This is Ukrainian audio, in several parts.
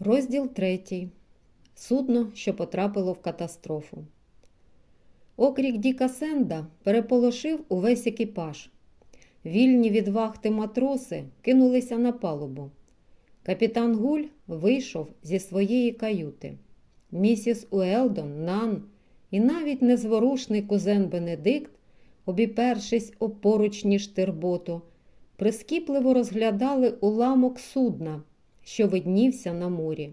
Розділ третій. Судно, що потрапило в катастрофу. Окрік Діка Сенда переполошив увесь екіпаж. Вільні від вахти матроси кинулися на палубу. Капітан Гуль вийшов зі своєї каюти. Місіс Уелдон, Нан і навіть незворушний кузен Бенедикт, обіпершись об поручні штирботу, прискіпливо розглядали уламок судна, що виднівся на морі.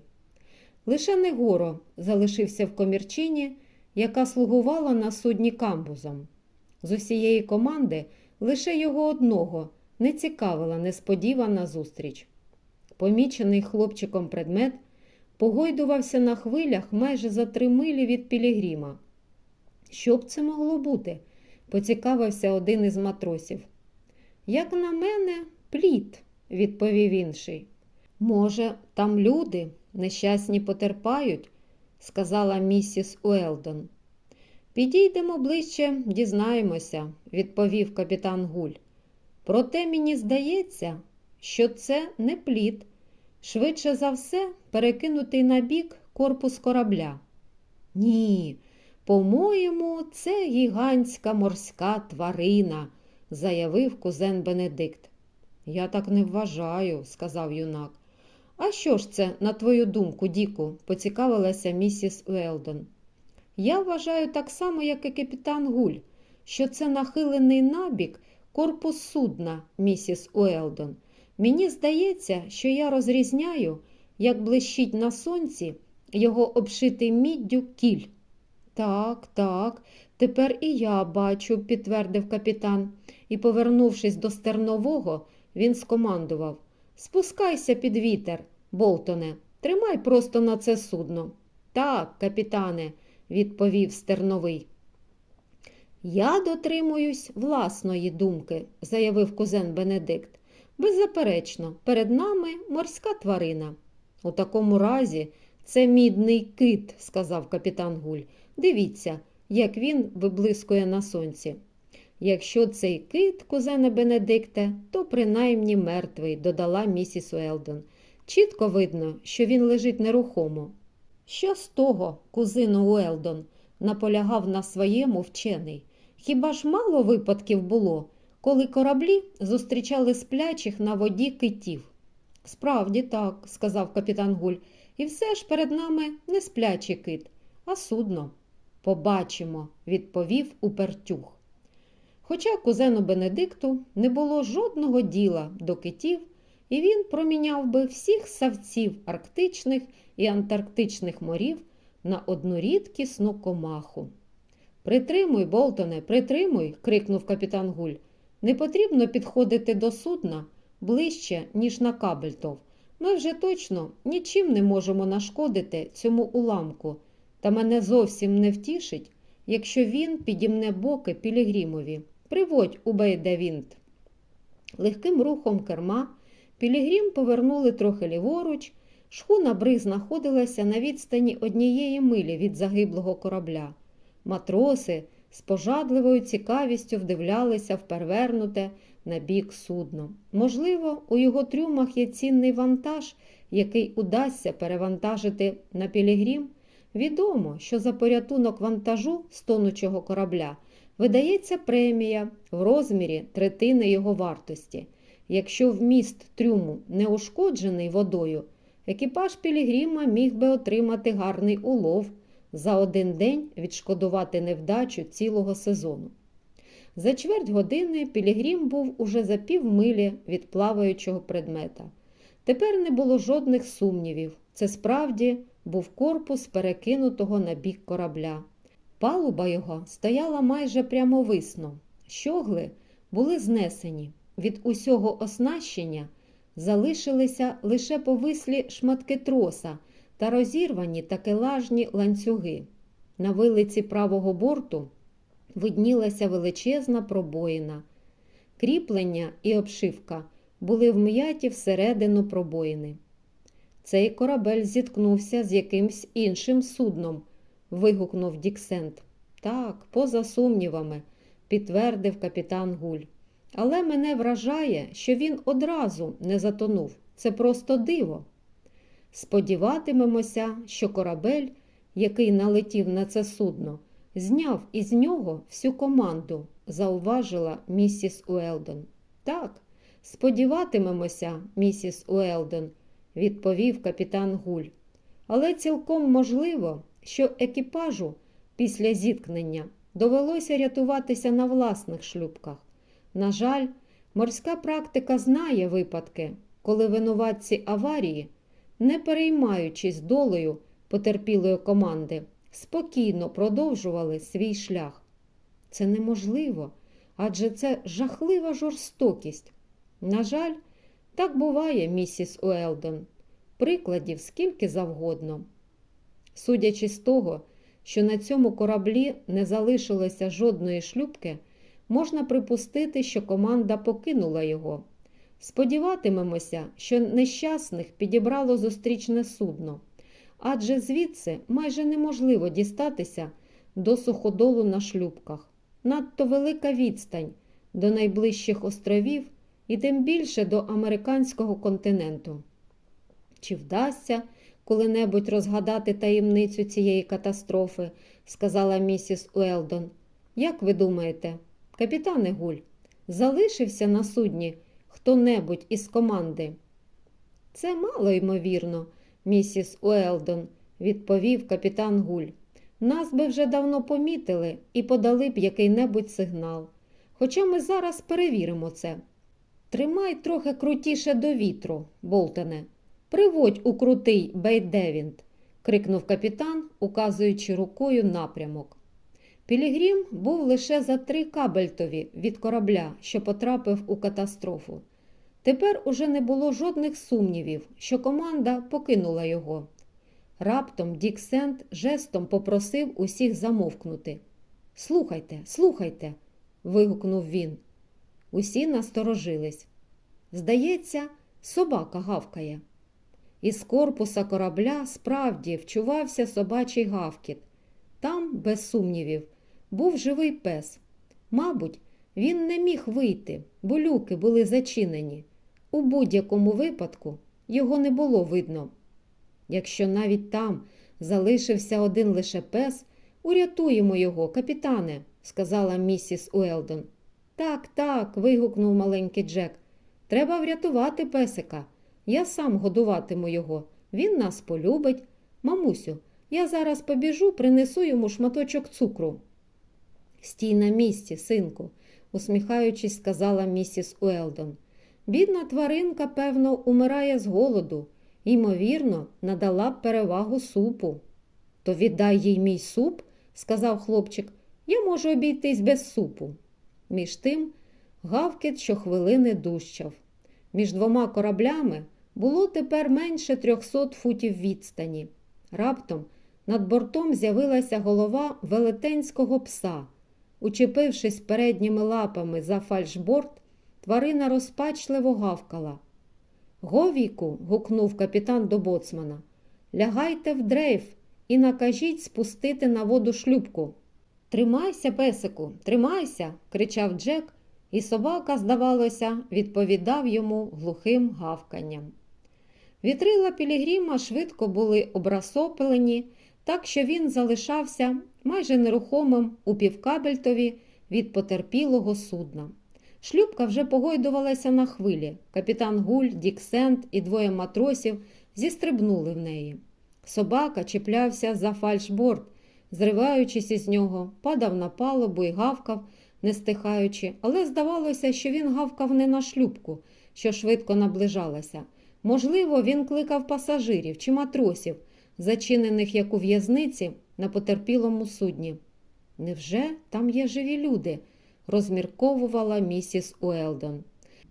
Лише Негоро залишився в комірчині, яка слугувала на судні камбузом. З усієї команди лише його одного не цікавила несподівана зустріч. Помічений хлопчиком предмет погойдувався на хвилях майже за три милі від Пілігріма. Що б це могло бути? поцікавився один із матросів. Як на мене, плід, відповів інший. Може, там люди нещасні потерпають, сказала місіс Уелдон. Підійдемо ближче, дізнаємося, відповів капітан Гуль. Проте мені здається, що це не плід, швидше за все, перекинутий на бік корпус корабля. Ні, по-моєму, це гігантська морська тварина, заявив кузен Бенедикт. Я так не вважаю, сказав юнак. А що ж це, на твою думку, Діку? поцікавилася місіс Уелдон. Я вважаю так само, як і капітан Гуль, що це нахилений набік корпус судна, місіс Уелдон. Мені здається, що я розрізняю, як блищить на сонці його обшитий міддю кіль. Так, так, тепер і я бачу, підтвердив капітан, і, повернувшись до стернового, він скомандував Спускайся під вітер, Болтоне, тримай просто на це судно. Так, капітане, відповів стерновий. Я дотримуюсь власної думки, заявив кузен Бенедикт. Беззаперечно, перед нами морська тварина. У такому разі це мідний кит, сказав капітан Гуль. Дивіться, як він виблискує на сонці. Якщо цей кит, кузене Бенедикте, то принаймні мертвий, додала місіс Уелдон. Чітко видно, що він лежить нерухомо. Що з того, кузину Уелдон, наполягав на своєму вчений. Хіба ж мало випадків було, коли кораблі зустрічали сплячих на воді китів? Справді так, сказав капітан Гуль, і все ж перед нами не сплячий кит, а судно. Побачимо, відповів Упертюх. Хоча кузену Бенедикту не було жодного діла до китів, і він проміняв би всіх савців арктичних і антарктичних морів на одну рідкісну комаху. Притримуй, Болтоне, притримуй, крикнув капітан Гуль. Не потрібно підходити до судна ближче, ніж на Кабельтов. Ми вже точно нічим не можемо нашкодити цьому уламку, та мене зовсім не втішить, якщо він підімне боки Пілігрімові. Приводь у Бейдевінт. Легким рухом керма Пілігрім повернули трохи ліворуч, шхуна бриз знаходилася на відстані однієї милі від загиблого корабля. Матроси з пожадливою цікавістю вдивлялися в перевернуте на бік судно. Можливо, у його трюмах є цінний вантаж, який удасться перевантажити на Пілігрім. Відомо, що за порятунок вантажу з тонучого корабля видається премія в розмірі третини його вартості. Якщо вміст трюму не ушкоджений водою, екіпаж Пілігрима міг би отримати гарний улов за один день відшкодувати невдачу цілого сезону. За чверть години Пілігрім був уже за півмилі від плаваючого предмета. Тепер не було жодних сумнівів. Це справді був корпус перекинутого на бік корабля. Палуба його стояла майже прямовисно. Щогли були знесені. Від усього оснащення залишилися лише повислі шматки троса та розірвані такелажні ланцюги. На вилиці правого борту виднілася величезна пробоїна. Кріплення і обшивка були вм'яті всередину пробоїни. Цей корабель зіткнувся з якимсь іншим судном, вигукнув Діксент. Так, поза сумнівами, підтвердив капітан Гуль. Але мене вражає, що він одразу не затонув. Це просто диво. Сподіватимемося, що корабель, який налетів на це судно, зняв із нього всю команду, зауважила місіс Уелдон. Так, сподіватимемося, місіс Уелдон, відповів капітан Гуль. Але цілком можливо, що екіпажу після зіткнення довелося рятуватися на власних шлюбках. На жаль, морська практика знає випадки, коли винуватці аварії, не переймаючись долею потерпілої команди, спокійно продовжували свій шлях. Це неможливо, адже це жахлива жорстокість. На жаль, так буває, місіс Уелдон. Прикладів скільки завгодно. Судячи з того, що на цьому кораблі не залишилося жодної шлюбки, можна припустити, що команда покинула його. Сподіватимемося, що нещасних підібрало зустрічне судно, адже звідси майже неможливо дістатися до суходолу на шлюбках. Надто велика відстань до найближчих островів і тим більше до американського континенту. Чи вдасться коли-небудь розгадати таємницю цієї катастрофи, сказала місіс Уелдон. Як ви думаєте, капітане Гуль, залишився на судні хто-небудь із команди? Це мало ймовірно, місіс Уелдон, відповів капітан Гуль. Нас би вже давно помітили і подали б який-небудь сигнал. Хоча ми зараз перевіримо це. Тримай трохи крутіше до вітру, Болтоне. Приводь у крутий Бейдевінт, крикнув капітан, указуючи рукою напрямок. Пілігрім був лише за три кабельтові від корабля, що потрапив у катастрофу. Тепер уже не було жодних сумнівів, що команда покинула його. Раптом Дік Сент жестом попросив усіх замовкнути. Слухайте, слухайте, вигукнув він. Усі насторожились. Здається, собака гавкає. Із корпуса корабля справді вчувався собачий гавкіт. Там, без сумнівів, був живий пес. Мабуть, він не міг вийти, бо люки були зачинені. У будь-якому випадку його не було видно. Якщо навіть там залишився один лише пес, урятуємо його, капітане, сказала місіс Уелдон. Так, так, вигукнув маленький Джек. Треба врятувати песика. Я сам годуватиму його. Він нас полюбить. Мамусю, я зараз побіжу, принесу йому шматочок цукру. Стій на місці, синку, усміхаючись, сказала місіс Уелдон. Бідна тваринка, певно, умирає з голоду, ймовірно, надала б перевагу супу. То віддай їй мій суп, сказав хлопчик, я можу обійтись без супу. Між тим гавкіт щохвилини дужчав. Між двома кораблями було тепер менше трьохсот футів відстані. Раптом над бортом з'явилася голова велетенського пса. Учепившись передніми лапами за фальшборд, тварина розпачливо гавкала. Говіку, гукнув капітан до боцмана, лягайте в дрейф і накажіть спустити на воду шлюбку. Тримайся, песику, тримайся, кричав Джек, і собака, здавалося, відповідав йому глухим гавканням. Вітрила Пілігріма швидко були обрасопелені, так що він залишався майже нерухомим у півкабельтові від потерпілого судна. Шлюбка вже погойдувалася на хвилі. Капітан Гуль, Дік Сент і двоє матросів зістрибнули в неї. Собака чіплявся за фальшборд, зриваючись із нього, падав на палубу і гавкав, не стихаючи, але здавалося, що він гавкав не на шлюбку, що швидко наближалася. Можливо, він кликав пасажирів чи матросів, зачинених як у в'язниці на потерпілому судні. Невже там є живі люди? розмірковувала місіс Уелдон.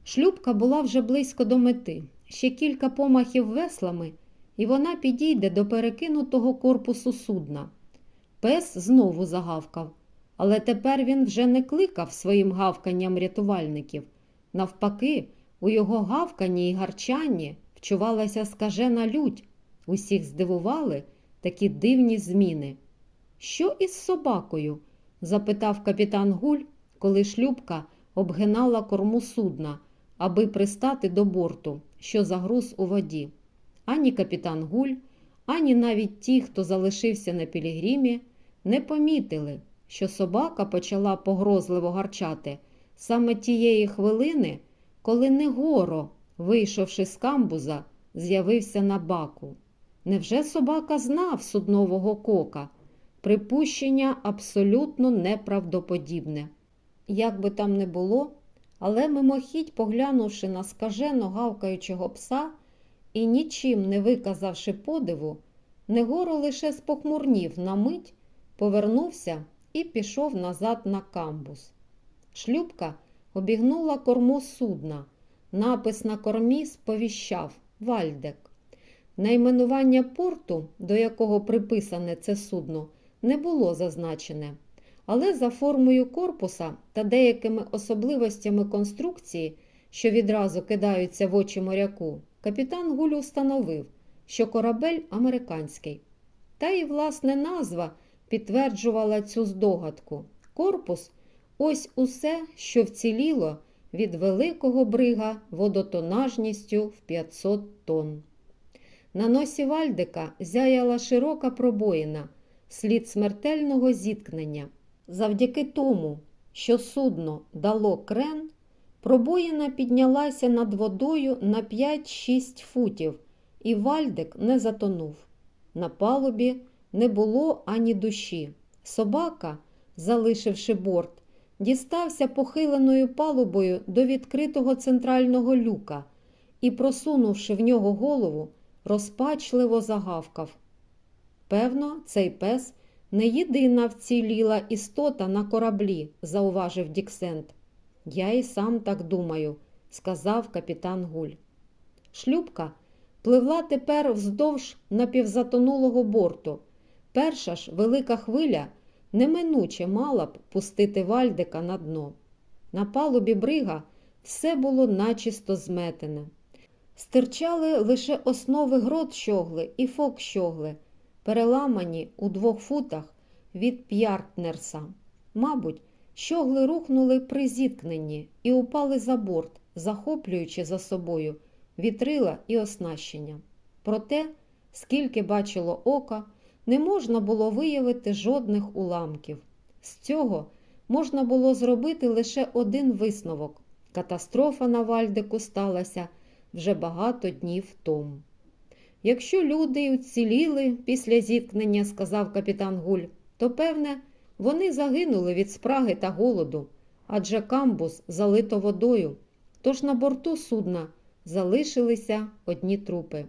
Шлюбка була вже близько до мети, ще кілька помахів веслами, і вона підійде до перекинутого корпусу судна. Пес знову загавкав, але тепер він вже не кликав своїм гавканням рятувальників. Навпаки, у його гавканні і гарчанні вчувалася скажена лють. Усіх здивували такі дивні зміни. Що із собакою? запитав капітан Гуль, коли шлюбка обгинала корму судна, аби пристати до борту, що загруз у воді. Ані капітан Гуль, ані навіть ті, хто залишився на пілігримі, не помітили, що собака почала погрозливо гарчати саме тієї хвилини, коли Негоро, вийшовши з камбуза, з'явився на баку. Невже собака знав суднового кока? Припущення абсолютно неправдоподібне. Як би там не було, але мимохідь, поглянувши на скажено гавкаючого пса і нічим не виказавши подиву, Негоро лише спохмурнів на мить, повернувся і пішов назад на камбус. Шлюбка обігнула корму судна. Напис на кормі сповіщав Вальдек. Найменування порту, до якого приписане це судно, не було зазначене, але за формою корпуса та деякими особливостями конструкції, що відразу кидаються в очі моряку, капітан Гуль установив, що корабель американський. Та й власне назва підтверджувала цю здогадку. Корпус ось усе, що вціліло від великого брига водотонажністю в 500 тонн. На носі Вальдика зяяла широка пробоїна, слід смертельного зіткнення. Завдяки тому, що судно дало крен, пробоїна піднялася над водою на 5-6 футів, і Вальдик не затонув. На палубі не було ані душі. Собака, залишивши борт, дістався похиленою палубою до відкритого центрального люка і, просунувши в нього голову, розпачливо загавкав. Певно, цей пес не єдина вціліла істота на кораблі, зауважив Діксент. Я і сам так думаю, сказав капітан Гуль. Шлюбка пливла тепер вздовж напівзатонулого борту. Перша ж велика хвиля неминуче мала б пустити Вальдика на дно. На палубі брига все було начисто зметене. Стирчали лише основи грот щогли і фок щогли, переламані у двох футах від п'яртнерса. Мабуть, щогли рухнули при зіткненні і упали за борт, захоплюючи за собою вітрила і оснащення. Проте, скільки бачило ока, не можна було виявити жодних уламків. З цього можна було зробити лише один висновок катастрофа на Вальдику сталася вже багато днів тому. Якщо люди уціліли після зіткнення, сказав капітан Гуль, то, певне, вони загинули від спраги та голоду, адже камбус залито водою, тож на борту судна залишилися одні трупи.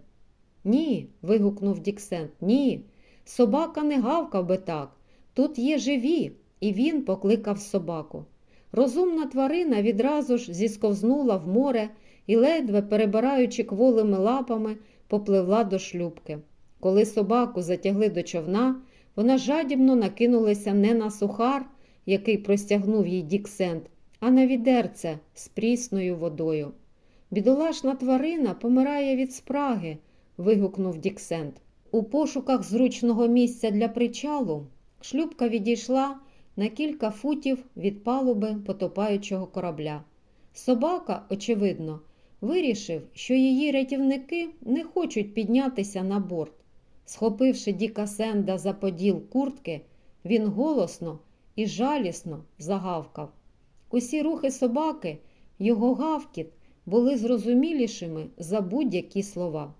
Ні. вигукнув Діксент, ні. Собака не гавкав би так. Тут є живі, і він покликав собаку. Розумна тварина відразу ж зісковзнула в море і, ледве перебираючи кволими лапами, попливла до шлюбки. Коли собаку затягли до човна, вона жадібно накинулася не на сухар, який простягнув їй Діксент, а на відерце з прісною водою. Бідолашна тварина помирає від спраги, вигукнув Діксент. У пошуках зручного місця для причалу шлюбка відійшла на кілька футів від палуби потопаючого корабля. Собака, очевидно, вирішив, що її рятівники не хочуть піднятися на борт. Схопивши Діка Сенда за поділ куртки, він голосно і жалісно загавкав. Усі рухи собаки, його гавкіт були зрозумілішими за будь-які слова.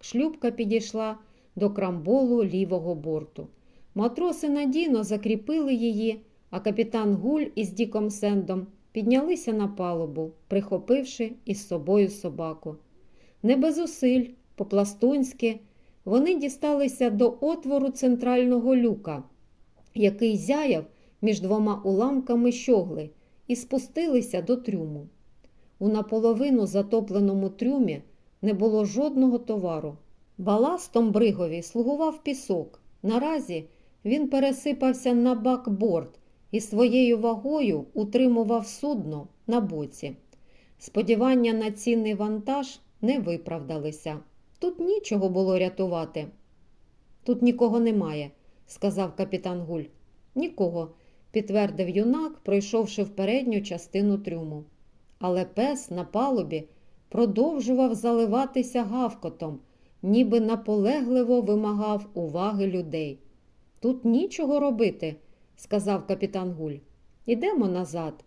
Шлюбка підійшла до крамболу лівого борту. Матроси надійно закріпили її, а капітан Гуль із Діком Сендом піднялися на палубу, прихопивши із собою собаку. Не без зусиль, по-пластунськи, вони дісталися до отвору центрального люка, який зяяв між двома уламками щогли, і спустилися до трюму. У наполовину затопленому трюмі не було жодного товару. Баластом бригові слугував пісок. Наразі він пересипався на бакборд і своєю вагою утримував судно на боці. Сподівання на цінний вантаж не виправдалися. Тут нічого було рятувати. Тут нікого немає, сказав капітан Гуль. Нікого, підтвердив юнак, пройшовши в передню частину трюму. Але пес на палубі продовжував заливатися гавкотом, ніби наполегливо вимагав уваги людей. Тут нічого робити, сказав капітан Гуль. Ідемо назад.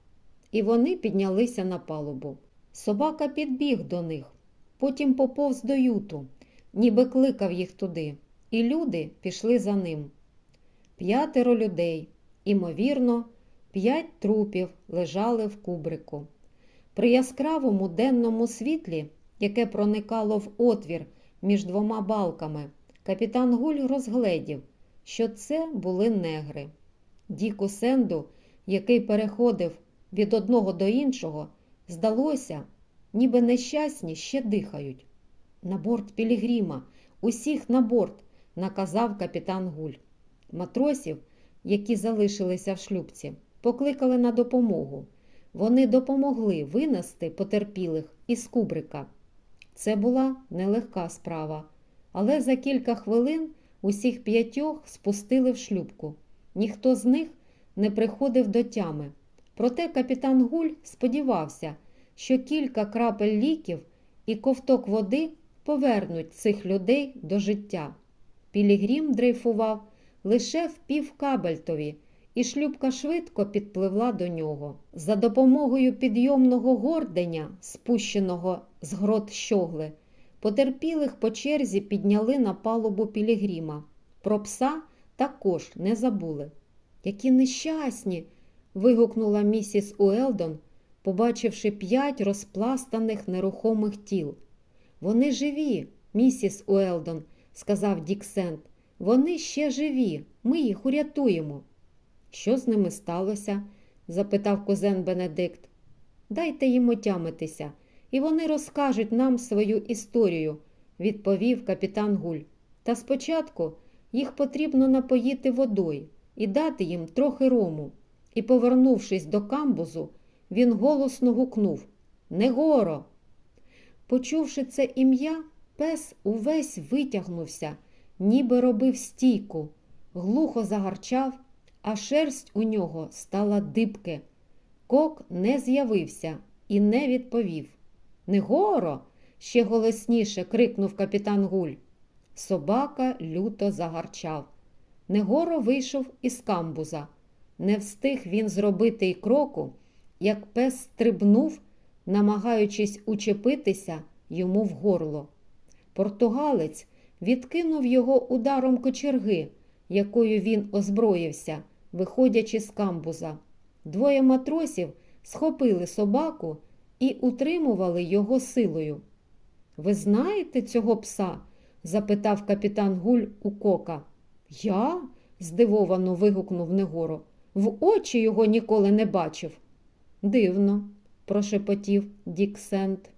І вони піднялися на палубу. Собака підбіг до них, потім поповз до юту, ніби кликав їх туди, і люди пішли за ним. П'ятеро людей, імовірно, п'ять трупів лежали в кубрику. При яскравому денному світлі, яке проникало в отвір між двома балками, капітан Гуль розгледів, що це були негри. Діку Сенду, який переходив від одного до іншого, здалося, ніби нещасні ще дихають. На борт Пілігрима, усіх на борт, наказав капітан Гуль. Матросів, які залишилися в шлюбці, покликали на допомогу. Вони допомогли винести потерпілих із кубрика. Це була нелегка справа, але за кілька хвилин усіх п'ятьох спустили в шлюбку. Ніхто з них не приходив до тями. Проте капітан Гуль сподівався, що кілька крапель ліків і ковток води повернуть цих людей до життя. Пілігрім дрейфував лише в півкабельтові, і шлюбка швидко підпливла до нього. За допомогою підйомного горденя, спущеного з грот щогли, потерпілих по черзі підняли на палубу Пілігрима. Про пса також не забули. Які нещасні! вигукнула місіс Уелдон, побачивши п'ять розпластаних нерухомих тіл. Вони живі, місіс Уелдон, сказав Дік Сент. Вони ще живі, ми їх урятуємо. Що з ними сталося? запитав кузен Бенедикт. Дайте їм отямитися, і вони розкажуть нам свою історію, відповів капітан Гуль. Та спочатку їх потрібно напоїти водою і дати їм трохи рому. І, повернувшись до камбузу, він голосно гукнув Негоро. Почувши це ім'я, пес увесь витягнувся, ніби робив стійку, глухо загарчав, а шерсть у нього стала дибки. Кок не з'явився і не відповів. Негоро. ще голосніше крикнув капітан Гуль. Собака люто загарчав. Негоро вийшов із камбуза. Не встиг він зробити й кроку, як пес стрибнув, намагаючись учепитися йому в горло. Португалець відкинув його ударом кочерги, якою він озброївся, виходячи з камбуза. Двоє матросів схопили собаку і утримували його силою. Ви знаєте цього пса? запитав капітан Гуль у кока. Я? здивовано вигукнув Негоро. В очі його ніколи не бачив. Дивно, прошепотів Дік Сент.